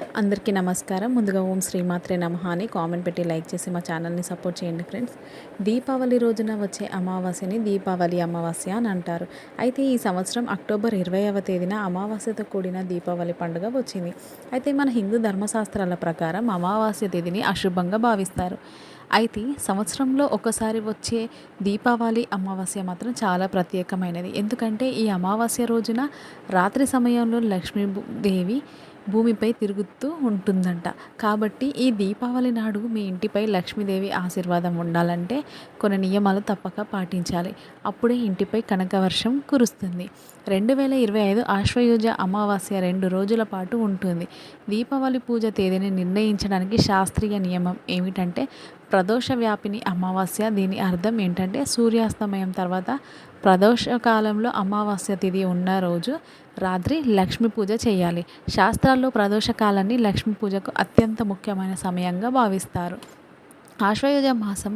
అందరికీ నమస్కారం. ముందుగా ఓం శ్రీమాత్రే నమ అని కామెంట్ పెట్టి లైక్ చేసి మా ఛానల్ని సపోర్ట్ చేయండి ఫ్రెండ్స్. దీపావళి రోజున వచ్చే అమావాస్యని దీపావళి అమావాస్య అని అంటారు. అయితే ఈ సంవత్సరం అక్టోబర్ ఇరవైవ తేదీన అమావాస్యతో కూడిన దీపావళి పండుగ వచ్చింది. అయితే మన హిందూ ధర్మశాస్త్రాల ప్రకారం అమావాస్య తేదీని అశుభంగా భావిస్తారు. అయితే సంవత్సరంలో ఒకసారి వచ్చే దీపావళి అమావాస్య మాత్రం చాలా ప్రత్యేకమైనది. ఎందుకంటే ఈ అమావాస్య రోజున రాత్రి సమయంలో లక్ష్మీదేవి భూమిపై తిరుగుతూ ఉంటుందంట. కాబట్టి ఈ దీపావళి నాడు మీ ఇంటిపై లక్ష్మీదేవి ఆశీర్వాదం ఉండాలంటే కొన్ని నియమాలు తప్పక పాటించాలి. అప్పుడే ఇంటిపై కనకవర్షం కురుస్తుంది. రెండు వేల ఇరవై ఐదు ఆశ్వయుజ అమావాస్య రెండు రోజుల పాటు ఉంటుంది. దీపావళి పూజ తేదీని నిర్ణయించడానికి శాస్త్రీయ నియమం ఏమిటంటే ప్రదోష వ్యాపిని అమావాస్య. దీని అర్థం ఏంటంటే సూర్యాస్తమయం తర్వాత ప్రదోష కాలంలో అమావాస్య తిథి ఉన్న రోజు రాత్రి లక్ష్మీ పూజ చేయాలి. శాస్త్రాల్లో ప్రదోషకాలన్నీ లక్ష్మీ పూజకు అత్యంత ముఖ్యమైన సమయంగా భావిస్తారు. ఆశ్వయుజ మాసం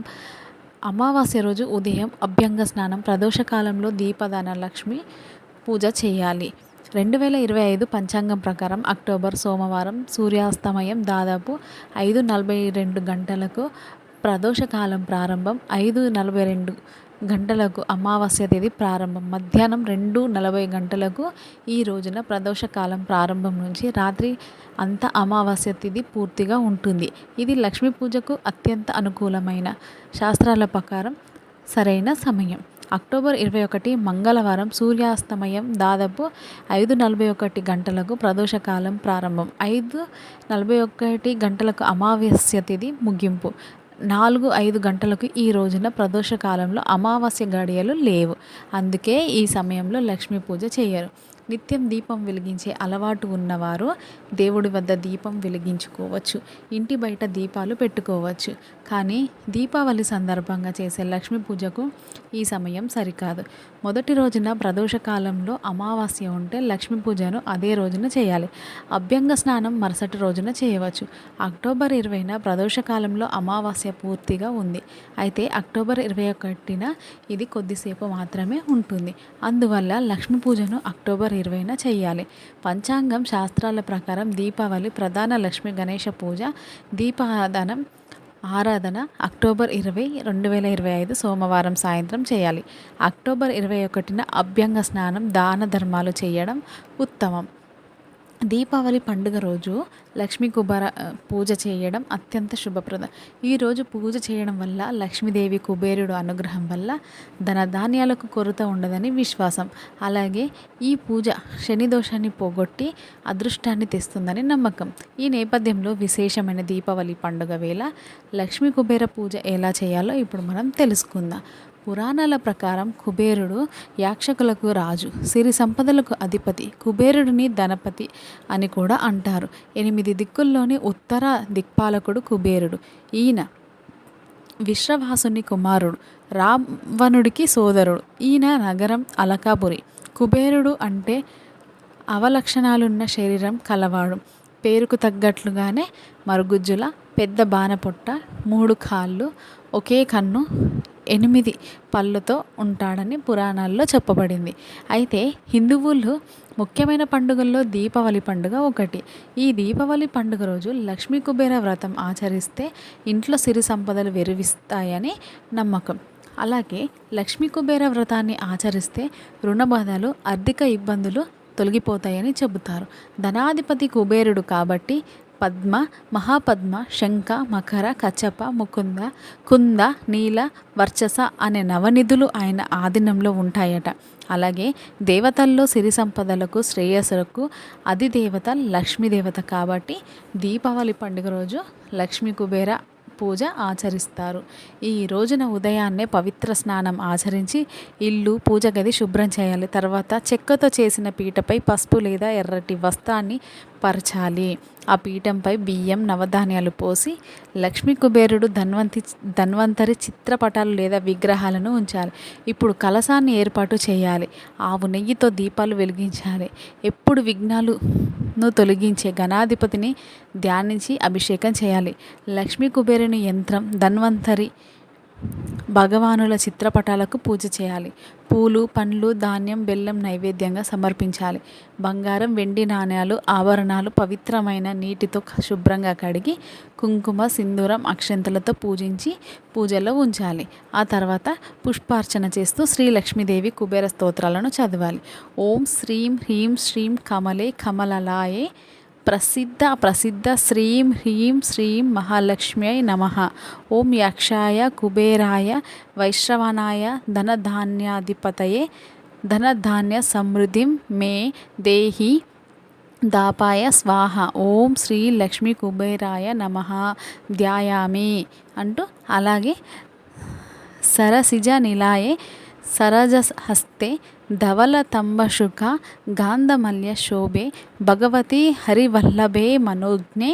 అమావాస్య రోజు ఉదయం అభ్యంగ స్నానం ప్రదోషకాలంలో దీపదాన లక్ష్మి పూజ చేయాలి. రెండు వేల ఇరవై ఐదు పంచాంగం ప్రకారం అక్టోబర్ సోమవారం సూర్యాస్తమయం దాదాపు ఐదు నలభై రెండు గంటలకు ప్రదోషకాలం ప్రారంభం ఐదు నలభై రెండు గంటలకు అమావాస్య తేదీ ప్రారంభం. మధ్యాహ్నం రెండు నలభై గంటలకు ఈ రోజున ప్రదోషకాలం ప్రారంభం నుంచి రాత్రి అంత అమావాస్య తిథి పూర్తిగా ఉంటుంది. ఇది లక్ష్మీ పూజకు అత్యంత అనుకూలమైన శాస్త్రాల ప్రకారం సరైన సమయం. అక్టోబర్ ఇరవై ఒకటి మంగళవారం సూర్యాస్తమయం దాదాపు ఐదు నలభై ఒకటి గంటలకు ప్రదోషకాలం ప్రారంభం. ఐదు నలభై ఒకటి గంటలకు అమావాస్య తిథి ముగింపు. నాలుగు ఐదు గంటలకు ఈ రోజున ప్రదోష కాలంలో అమావాస్య గడియలు లేవు. అందుకే ఈ సమయంలో లక్ష్మీ పూజ చేయరు. నిత్యం దీపం వెలిగించే అలవాటు ఉన్నవారు దేవుడి వద్ద దీపం వెలిగించుకోవచ్చు. ఇంటి బయట దీపాలు పెట్టుకోవచ్చు. కానీ దీపావళి సందర్భంగా చేసే లక్ష్మీ పూజకు ఈ సమయం సరికాదు. మొదటి రోజున ప్రదోష కాలంలో అమావాస్య ఉంటే లక్ష్మీ పూజను అదే రోజున చేయాలి. అభ్యంగ స్నానం మరుసటి రోజున చేయవచ్చు. అక్టోబర్ ఇరవైన ప్రదోష కాలంలో అమావాస్య పూర్తిగా ఉంది. అయితే అక్టోబర్ ఇరవై ఒకటిన ఇది కొద్దిసేపు మాత్రమే ఉంటుంది. అందువల్ల లక్ష్మీ పూజను అక్టోబర్ ఇరవైన చేయాలి పంచాంగం శాస్త్రాల ప్రకారం దీపావళి ప్రధాన లక్ష్మి గణేష పూజ దీపాదానం ఆరాధన అక్టోబర్ ఇరవై రెండు వేల ఇరవై ఐదు సోమవారం సాయంత్రం చేయాలి. అక్టోబర్ ఇరవై ఒకటిన అభ్యంగ స్నానం దాన ధర్మాలు చేయడం ఉత్తమం. దీపావళి పండుగ రోజు లక్ష్మీ కుబేర పూజ చేయడం అత్యంత శుభప్రదం. ఈరోజు పూజ చేయడం వల్ల లక్ష్మీదేవి కుబేరుడు అనుగ్రహం వల్ల ధన ధాన్యాలకు కొరత ఉండదని విశ్వాసం. అలాగే ఈ పూజ శని దోషాన్ని పోగొట్టి అదృష్టాన్ని తెస్తుందని నమ్మకం. ఈ నేపథ్యంలో విశేషమైన దీపావళి పండుగ వేళ లక్ష్మీ కుబేర పూజ ఎలా చేయాలో ఇప్పుడు మనం తెలుసుకుందాం. పురాణాల ప్రకారం కుబేరుడు యాక్షకులకు రాజు సిరి సంపదలకు అధిపతి కుబేరుడిని ధనపతి అని కూడా అంటారు. ఎనిమిది దిక్కుల్లోని ఉత్తర దిక్పాలకుడు కుబేరుడు. ఈయన విశ్రవాసుని కుమారుడు రావణుడికి సోదరుడు. ఈయన నగరం అలకాపురి. కుబేరుడు అంటే అవలక్షణాలున్న శరీరం కలవాడు. పేరుకు తగ్గట్లుగానే మరుగుజ్జుల పెద్ద బాణపొట్ట మూడు కాళ్ళు ఒకే కన్ను ఎనిమిది పళ్ళుతో ఉంటాడని పురాణాల్లో చెప్పబడింది. అయితే హిందువులు ముఖ్యమైన పండుగల్లో దీపావళి పండుగ ఒకటి. ఈ దీపావళి పండుగ రోజు లక్ష్మీ కుబేర వ్రతం ఆచరిస్తే ఇంట్లో సిరి సంపదలు వెరివిస్తాయని నమ్మకం. అలాగే లక్ష్మీ కుబేర వ్రతాన్ని ఆచరిస్తే రుణబాధలు ఆర్థిక ఇబ్బందులు తొలగిపోతాయని చెబుతారు. ధనాధిపతి కుబేరుడు కాబట్టి పద్మ మహాపద్మ శంఖ మకర కచప ముకుంద కుంద నీల వర్చస అనే నవనిధులు ఆయన ఆధీనంలో ఉంటాయట. అలాగే దేవతల్లో సిరి సంపదలకు శ్రేయస్సులకు అధిదేవత లక్ష్మీదేవత కాబట్టి దీపావళి పండుగ రోజు లక్ష్మీ కుబేర పూజ ఆచరిస్తారు. ఈ రోజున ఉదయాన్నే పవిత్ర స్నానం ఆచరించి ఇల్లు పూజ గది శుభ్రం చేయాలి. తర్వాత చెక్కతో చేసిన పీటపై పసుపు లేదా ఎర్రటి వస్త్రాన్ని పరచాలి. ఆ పీఠంపై బియ్యం నవధాన్యాలు పోసి లక్ష్మీ కుబేరుడు ధన్వంతి ధన్వంతరి చిత్రపటాలు లేదా విగ్రహాలను ఉంచాలి. ఇప్పుడు కలసాన్ని ఏర్పాటు చేయాలి. ఆవు నెయ్యితో దీపాలు వెలిగించాలి. ఎప్పుడు విఘ్నాలు ను తొలగించే గణాధిపతిని ధ్యానించి అభిషేకం చేయాలి. లక్ష్మీ కుబేరుని యంత్రం ధన్వంతరి భగవానుల చిత్రపటాలకు పూజ చేయాలి. పూలు పండ్లు ధాన్యం బెల్లం నైవేద్యంగా సమర్పించాలి. బంగారం వెండి నాణ్యాలు ఆభరణాలు పవిత్రమైన నీటితో శుభ్రంగా కడిగి కుంకుమ సింధూరం అక్షంతలతో పూజించి పూజలో ఉంచాలి. ఆ తర్వాత పుష్పార్చన చేస్తూ శ్రీ లక్ష్మీదేవి కుబేర స్తోత్రాలను చదవాలి. ఓం శ్రీం హ్రీం శ్రీం కమలే కమలలాయే ప్రసిద్ధ ప్రసిద్ధ శ్రీం హ్రీం శ్రీం మహాలక్ష్మ్యై నమ. ఓం యక్షాయ కుబేరాయ వైశ్రవణాయ ధనధాన్యాధిపతయే ధనధాన్య సమృద్ధిం మే దేహి దాపాయ స్వాహ. ఓం శ్రీ లక్ష్మీ కుబేరాయ నమ. ధ్యాయామి అంటూ అలాగే సరసిజ నిలాయే ಸರಜ ಹಸ್ತೆ ಧವಲ ತಂಬ ಶುಕ ಗಾಂಧಮಲ್ಯ ಶೋಭೆ ಭಗವತಿ ಹರಿವಲ್ಲಭೇ ಮನೋಜ್ಞೆ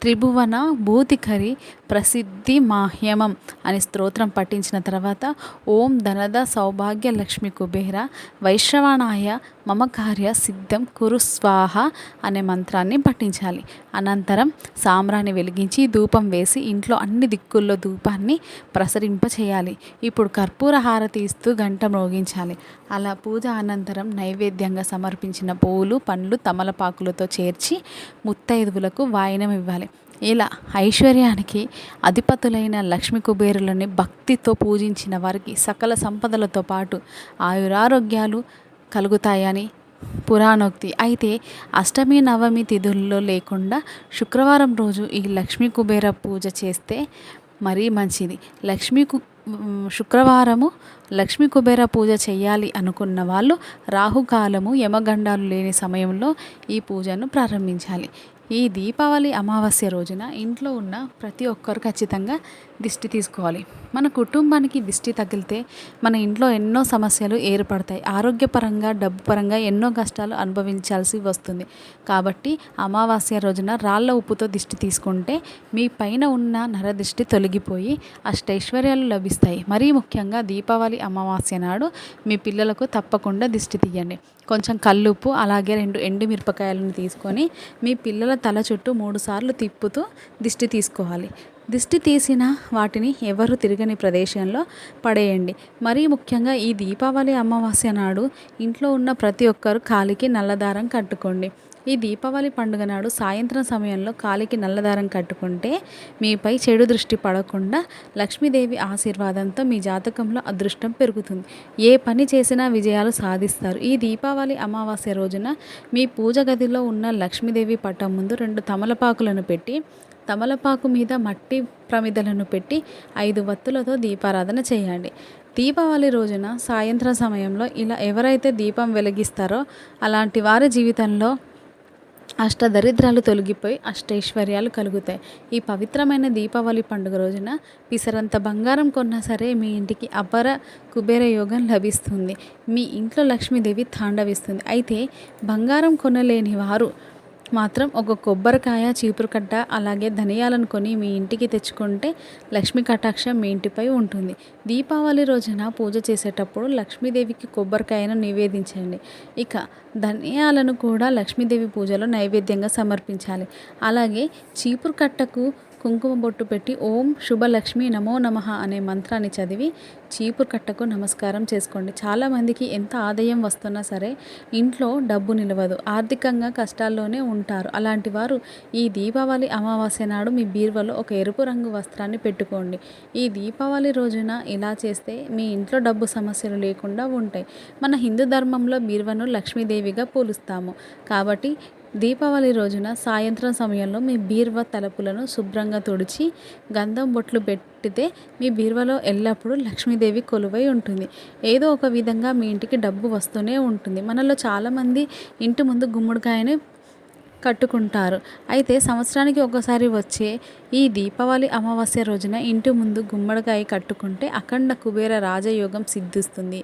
ತ್ರಿಭುವನ ಭೂತಿಕರಿ ప్రసిద్ధి మాహ్యమం అని స్తోత్రం పఠించిన తర్వాత ఓం ధనద సౌభాగ్య లక్ష్మి కుబేర వైశ్రవణాయ మమ కార్య సిద్ధం కురు స్వాహ అనే మంత్రాన్ని పఠించాలి. అనంతరం సామ్రాన్ని వెలిగించి ధూపం వేసి ఇంట్లో అన్ని దిక్కుల్లో ధూపాన్ని ప్రసరింప చేయాలి. ఇప్పుడు కర్పూర హారతి ఇస్తూ గంట మ్రోగించాలి అలా పూజ అనంతరం నైవేద్యంగా సమర్పించిన పూలు పండ్లు తమలపాకులతో చేర్చి ముత్తైదువులకు వాయినం ఇవ్వాలి. ఇలా ఐశ్వర్యానికి అధిపతులైన లక్ష్మి కుబేరులని భక్తితో పూజించిన వారికి సకల సంపదలతో పాటు ఆయురారోగ్యాలు కలుగుతాయని పురాణోక్తి. అయితే అష్టమి నవమి తిథుల్లో లేకుండా శుక్రవారం రోజు ఈ లక్ష్మీ కుబేర పూజ చేస్తే మరీ మంచిది. లక్ష్మీ కు శుక్రవారము లక్ష్మీ కుబేర పూజ చేయాలి అనుకున్న వాళ్ళు రాహుకాలము యమగండాలు లేని సమయంలో ఈ పూజను ప్రారంభించాలి. ఈ దీపావళి అమావాస్య రోజున ఇంట్లో ఉన్న ప్రతి ఒక్కరు ఖచ్చితంగా దిష్టి తీసుకోవాలి. మన కుటుంబానికి దిష్టి తగిలితే మన ఇంట్లో ఎన్నో సమస్యలు ఏర్పడతాయి. ఆరోగ్యపరంగా డబ్బు పరంగా ఎన్నో కష్టాలు అనుభవించాల్సి వస్తుంది. కాబట్టి అమావాస్య రోజున రాళ్ళ ఉప్పుతో దిష్టి తీసుకుంటే మీ పైన ఉన్న నరదిష్టి తొలగిపోయి అష్టైశ్వర్యాలు లభిస్తాయి. మరీ ముఖ్యంగా దీపావళి అమావాస్య నాడు మీ పిల్లలకు తప్పకుండా దిష్టి తీయండి. కొంచెం కల్లుప్పు అలాగే రెండు ఎండు మిరపకాయలను తీసుకొని మీ పిల్లల తల చుట్టూ మూడు సార్లు తిప్పుతూ దిష్టి తీసుకోవాలి. దిష్టి తీసిన వాటిని ఎవరు తిరగని ప్రదేశంలో పడేయండి. మరీ ముఖ్యంగా ఈ దీపావళి అమావాస్య నాడు ఇంట్లో ఉన్న ప్రతి ఒక్కరు కాలికి నల్లదారం కట్టుకోండి. ఈ దీపావళి పండుగ నాడు సాయంత్రం సమయంలో కాలికి నల్లదారం కట్టుకుంటే మీపై చెడు దృష్టి పడకుండా లక్ష్మీదేవి ఆశీర్వాదంతో మీ జాతకంలో అదృష్టం పెరుగుతుంది. ఏ పని చేసినా విజయాలు సాధిస్తారు. ఈ దీపావళి అమావాస్య రోజున మీ పూజ గదిలో ఉన్న లక్ష్మీదేవి పట్టం ముందు రెండు తమలపాకులను పెట్టి తమలపాకు మీద మట్టి ప్రమిదలను పెట్టి ఐదు వత్తులతో దీపారాధన చేయండి. దీపావళి రోజున సాయంత్రం సమయంలో ఇలా ఎవరైతే దీపం వెలిగిస్తారో అలాంటి వారి జీవితంలో అష్టదరిద్రాలు తొలగిపోయి అష్టైశ్వర్యాలు కలుగుతాయి. ఈ పవిత్రమైన దీపావళి పండుగ రోజున పిసరంత బంగారం కొన్నా సరే మీ ఇంటికి అపర కుబేర యోగం లభిస్తుంది. మీ ఇంట్లో లక్ష్మీదేవి తాండవిస్తుంది. అయితే బంగారం కొనలేని వారు మాత్రం ఒక కొబ్బరికాయ చీపురుకట్ట అలాగే ధనియాలను కొని మీ ఇంటికి తెచ్చుకుంటే లక్ష్మీ కటాక్షం మీ ఇంటిపై ఉంటుంది. దీపావళి రోజున పూజ చేసేటప్పుడు లక్ష్మీదేవికి కొబ్బరికాయను నివేదించండి. ఇక ధనియాలను కూడా లక్ష్మీదేవి పూజలో నైవేద్యంగా సమర్పించాలి. అలాగే చీపురు కట్టకు కుంకుమ బొట్టు పెట్టి ఓం శుభలక్ష్మి నమో నమ అనే మంత్రాన్ని చదివి చీపురు కట్టకు నమస్కారం చేసుకోండి. చాలామందికి ఎంత ఆదాయం వస్తున్నా సరే ఇంట్లో డబ్బు నిలవదు. ఆర్థికంగా కష్టాల్లోనే ఉంటారు. అలాంటి వారు ఈ దీపావళి అమావాస్య నాడు మీ బీరువలో ఒక ఎరుపు రంగు వస్త్రాన్ని పెట్టుకోండి. ఈ దీపావళి రోజున ఇలా చేస్తే మీ ఇంట్లో డబ్బు సమస్యలు లేకుండా ఉంటాయి. మన హిందూ ధర్మంలో బీరువను లక్ష్మీదేవిగా పూలుస్తాము. కాబట్టి దీపావళి రోజున సాయంత్రం సమయంలో మీ బీరువా తలుపులను శుభ్రంగా తుడిచి గంధం బొట్లు పెట్టితే మీ బీరువాలో ఎల్లప్పుడూ లక్ష్మీదేవి కొలువై ఉంటుంది. ఏదో ఒక విధంగా మీ ఇంటికి డబ్బు వస్తూనే ఉంటుంది. మనలో చాలామంది ఇంటి ముందు గుమ్మడికాయని కట్టుకుంటారు. అయితే సంవత్సరానికి ఒకసారి వచ్చే ఈ దీపావళి అమావాస్య రోజున ఇంటి ముందు గుమ్మడికాయ కట్టుకుంటే అఖండ కుబేర రాజయోగం సిద్ధిస్తుంది.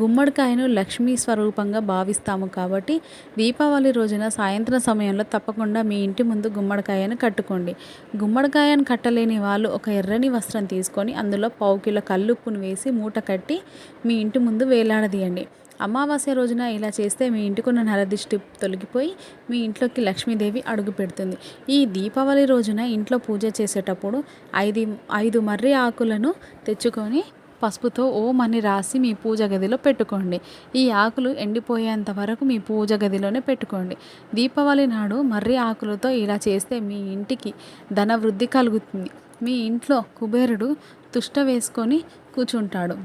గుమ్మడికాయను లక్ష్మీ స్వరూపంగా భావిస్తాము కాబట్టి దీపావళి రోజున సాయంత్రం సమయంలో తప్పకుండా మీ ఇంటి ముందు గుమ్మడికాయను కట్టుకోండి. గుమ్మడికాయను కట్టలేని వాళ్ళు ఒక ఎర్రని వస్త్రం తీసుకొని అందులో పావు కిలో కల్లుప్పును వేసి మూట కట్టి మీ ఇంటి ముందు వేలాడదీయండి. అమావాస్య రోజున ఇలా చేస్తే మీ ఇంటికున్న నరదిష్టి తొలగిపోయి మీ ఇంట్లోకి లక్ష్మీదేవి అడుగు పెడుతుంది. ఈ దీపావళి రోజున ఇంట్లో పూజ చేసేటప్పుడు ఐదు ఐదు మర్రి ఆకులను తెచ్చుకొని పసుపుతో ఓం అని రాసి మీ పూజ గదిలో పెట్టుకోండి. ఈ ఆకులు ఎండిపోయేంత వరకు మీ పూజ గదిలోనే పెట్టుకోండి. దీపావళి నాడు మర్రి ఆకులతో ఇలా చేస్తే మీ ఇంటికి ధన వృద్ధి కలుగుతుంది. మీ ఇంట్లో కుబేరుడు తుష్ట వేసుకొని కూర్చుంటాడు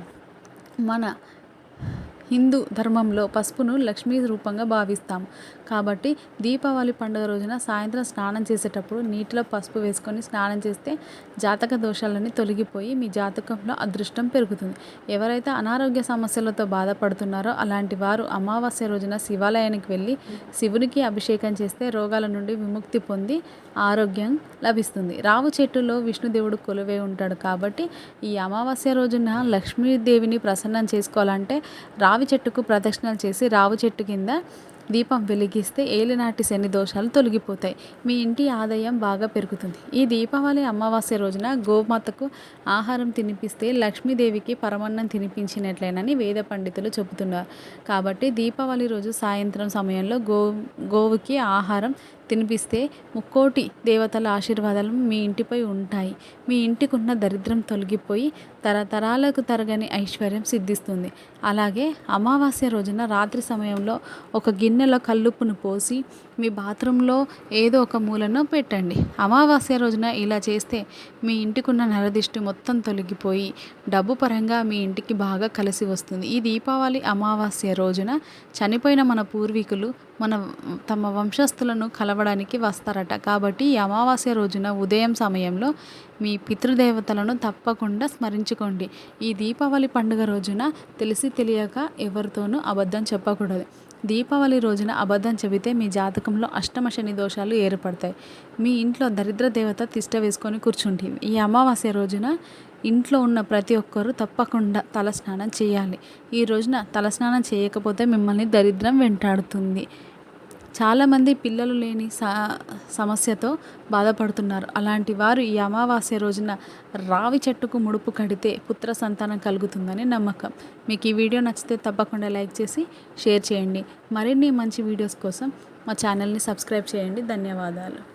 మన హిందూ ధర్మంలో పసుపును లక్ష్మీ రూపంగా భావిస్తాం. కాబట్టి దీపావళి పండుగ రోజున సాయంత్రం స్నానం చేసేటప్పుడు నీటిలో పసుపు వేసుకొని స్నానం చేస్తే జాతక దోషాలన్నీ తొలగిపోయి మీ జాతకంలో అదృష్టం పెరుగుతుంది. ఎవరైతే అనారోగ్య సమస్యలతో బాధపడుతున్నారో అలాంటి వారు అమావాస్య రోజున శివాలయానికి వెళ్ళి శివునికి అభిషేకం చేస్తే రోగాల నుండి విముక్తి పొంది ఆరోగ్యం లభిస్తుంది. రావు చెట్టులో విష్ణుదేవుడు కొలువై ఉంటాడు కాబట్టి ఈ అమావాస్య రోజున లక్ష్మీదేవిని ప్రసన్నం చేసుకోవాలంటే రా రావి చెట్టుకు ప్రదక్షిణలు చేసి రావి చెట్టు కింద దీపం వెలిగిస్తే ఏలినాటి శని దోషాలు తొలగిపోతాయి. మీ ఇంటి ఆదాయం బాగా పెరుగుతుంది. ఈ దీపావళి అమావాస్య రోజున గోమాతకు ఆహారం తినిపిస్తే లక్ష్మీదేవికి పరమన్నం తినిపించినట్లేనని వేద పండితులు చెబుతున్నారు. కాబట్టి దీపావళి రోజు సాయంత్రం సమయంలో గో గోవుకి ఆహారం తినిపిస్తే ముక్కోటి దేవతల ఆశీర్వాదాలు మీ ఇంటిపై ఉంటాయి. మీ ఇంటికున్న దరిద్రం తొలగిపోయి తరతరాలకు తరగని ఐశ్వర్యం సిద్ధిస్తుంది. అలాగే అమావాస్య రోజున రాత్రి సమయంలో ఒక గిన్నెలో కల్లుప్పును పోసి మీ బాత్రూంలో ఏదో ఒక మూలను పెట్టండి. అమావాస్య రోజున ఇలా చేస్తే మీ ఇంటికున్న నరదిష్టి మొత్తం తొలగిపోయి డబ్బు పరంగా మీ ఇంటికి బాగా కలిసి వస్తుంది. ఈ దీపావళి అమావాస్య రోజున చనిపోయిన మన పూర్వీకులు మన తమ వంశస్థులను కలవడానికి వస్తారట. కాబట్టి ఈ అమావాస్య రోజున ఉదయం సమయంలో మీ పితృదేవతలను తప్పకుండా స్మరించుకోండి. ఈ దీపావళి పండుగ రోజున తెలిసి తెలియక ఎవరితోనూ అబద్ధం చెప్పకూడదు. దీపావళి రోజున అబద్ధం చెబితే మీ జాతకంలో అష్టమ శని దోషాలు ఏర్పడతాయి. మీ ఇంట్లో దరిద్ర దేవత తిష్ట వేసుకొని కూర్చుంటుంది ఈ అమావాస్య రోజున ఇంట్లో ఉన్న ప్రతి ఒక్కరూ తప్పకుండా తలస్నానం చేయాలి. ఈ రోజున తలస్నానం చేయకపోతే మిమ్మల్ని దరిద్రం వెంటాడుతుంది. చాలామంది పిల్లలు లేని సమస్యతో బాధపడుతున్నారు. అలాంటి వారు ఈ అమావాస్య రోజున రావి చెట్టుకు ముడుపు కడితే పుత్ర సంతానం కలుగుతుందని నమ్మకం. మీకు ఈ వీడియో నచ్చితే తప్పకుండా లైక్ చేసి షేర్ చేయండి. మరిన్ని మంచి వీడియోస్ కోసం మా ఛానల్ని సబ్స్క్రైబ్ చేయండి. ధన్యవాదాలు.